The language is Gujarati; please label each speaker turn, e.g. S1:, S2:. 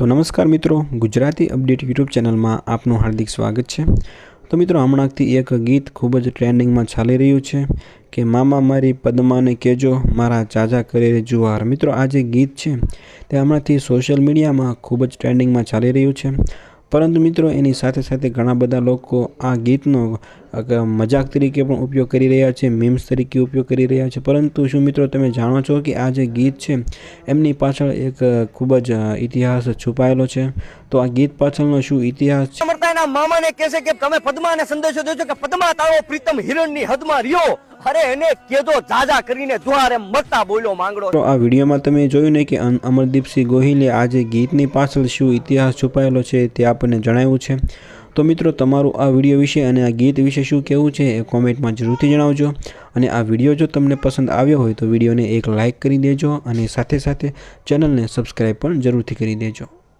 S1: તો નમસ્કાર મિત્રો, ગુજરાતી અપડેટ યુટ્યુબ ચેનલમાં આપનું હાર્દિક સ્વાગત છે. તો મિત્રો હમણાંથી એક ગીત ખૂબ જ ટ્રેન્ડિંગમાં ચાલી રહ્યું છે કે મામા મારી પદ્માને કહેજો, મારા ચાચા કરે જુવાર. મિત્રો, આ જે ગીત છે તે હમણાંથી સોશિયલ મીડિયામાં ખૂબ જ ટ્રેન્ડિંગમાં ચાલી રહ્યું છે. પરંતુ મિત્રો, એની સાથે સાથે ઘણા બધા લોકો આ ગીતનો મજાક તરીકે પણ ઉપયોગ કરી રહ્યા છે મીમ્સ તરીકે ઉપયોગ કરી રહ્યા છે. પરંતુ શું મિત્રો, તમે જાણો છો કે આ જે ગીત છે, એમની પાછળ એક ખૂબ જ ઇતિહાસ છુપાયેલો છે? તો આ ગીત પાછળનો શું ઇતિહાસ છે?
S2: એના મામાને કહેશે કે તમે પદ્માને સંદેશો દેજો કે પદ્મા તારો પ્રીતમ હિરણની હદમાં રહ્યો. અરે એને કેદો જાજા કરીને જુહાર મરતા બોલ્યો માંગડો.
S1: તો આ વિડીયોમાં તમે જોયું ને કે અમરદીપસિંહ ગોહિલે આજે ગીતની પાછળ શું ઇતિહાસ છુપાયેલો છે તે આપણને જણાવ્યું છે. તો મિત્રો, તમારું આ વીડિયો વિશે અને આ ગીત વિશે શું કહેવું છે એ કોમેન્ટમાં જરૂરથી જણાવજો. અને આ વીડિયો જો તમને પસંદ આવ્યો હોય તો વિડીયોને એક લાઇક કરી દેજો અને સાથે સાથે ચેનલને સબસ્ક્રાઈબ પણ જરૂરથી કરી દેજો.